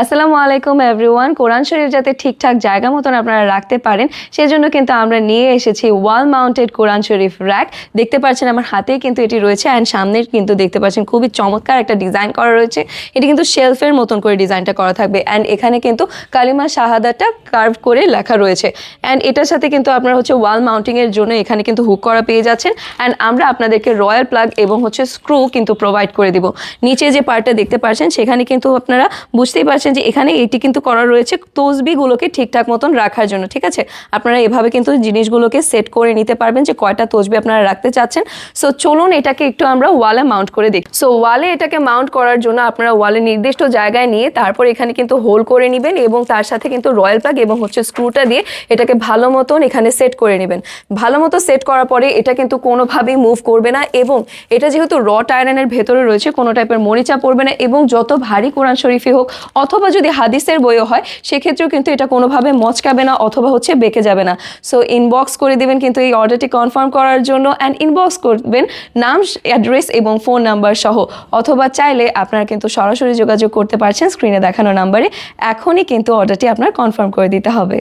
আসসালামু আলাইকুম এভরিওয়ান। কোরআন শরীফ যাতে ঠিকঠাক জায়গা মতন আপনারা রাখতে পারেন, সেজন্য কিন্তু আমরা নিয়ে এসেছি ওয়াল মাউন্টেড কোরআন শরীফ র্যাক। দেখতে পাচ্ছেন আমার হাতেই কিন্তু এটি রয়েছে অ্যান্ড সামনের কিন্তু দেখতে পাচ্ছেন খুবই চমৎকার একটা ডিজাইন করা রয়েছে। এটি কিন্তু শেলফের মতন করে ডিজাইনটা করা থাকবে অ্যান্ড এখানে কিন্তু কালিমা শাহাদাটা কার্ভ করে লেখা রয়েছে। অ্যান্ড এটার সাথে কিন্তু আপনারা হচ্ছে ওয়াল মাউন্টিংয়ের জন্য এখানে কিন্তু হুক করা পেয়ে যাচ্ছেন। অ্যান্ড আমরা আপনাদেরকে রয়্যাল প্লাগ এবং হচ্ছে স্ক্রু কিন্তু প্রোভাইড করে দিব। নিচে যে পার্টটা দেখতে পাচ্ছেন, সেখানে কিন্তু আপনারা বুঝতেই পারছেন যে এখানে এটি কিন্তু করা রয়েছে তসবিগুলোকে ঠিকঠাক মতন রাখার জন্য, ঠিক আছে? আপনারা এভাবে কিন্তু জিনিসগুলোকে সেট করে নিতে পারবেন যে কয়টা তসবি আপনারা রাখতে চাচ্ছেন। সো চলুন এটাকে একটু আমরা ওয়ালে মাউন্ট করে দেখি। সো ওয়ালে এটাকে মাউন্ট করার জন্য আপনারা ওয়ালে নির্দিষ্ট জায়গায় নিয়ে তারপর এখানে কিন্তু হোল করে নেবেন এবং তার সাথে কিন্তু রয়্যাল প্লাগ এবং হচ্ছে স্ক্রুটা দিয়ে এটাকে ভালো মতন এখানে সেট করে নেবেন। ভালো মতো সেট করার পরে এটা কিন্তু কোনোভাবেই মুভ করবে না এবং এটা যেহেতু র আয়রনের ভেতরে রয়েছে, কোনো টাইপের মরিচা পড়বে না এবং যত ভারী কোরআন শরীফই হোক অথবা যদি হাদিসের বইও হয়, সেক্ষেত্রেও কিন্তু এটা কোনোভাবে মচকাবে না অথবা হচ্ছে বেঁকে যাবে না। সো ইনবক্স করে দেবেন কিন্তু এই অর্ডারটি কনফার্ম করার জন্য অ্যান্ড ইনবক্স করবেন নাম অ্যাড্রেস এবং ফোন নাম্বার সহ। অথবা চাইলে আপনারা কিন্তু সরাসরি যোগাযোগ করতে পারছেন স্ক্রিনে দেখানো নাম্বারে এখনই কিন্তু অর্ডারটি আপনার কনফার্ম করে দিতে হবে।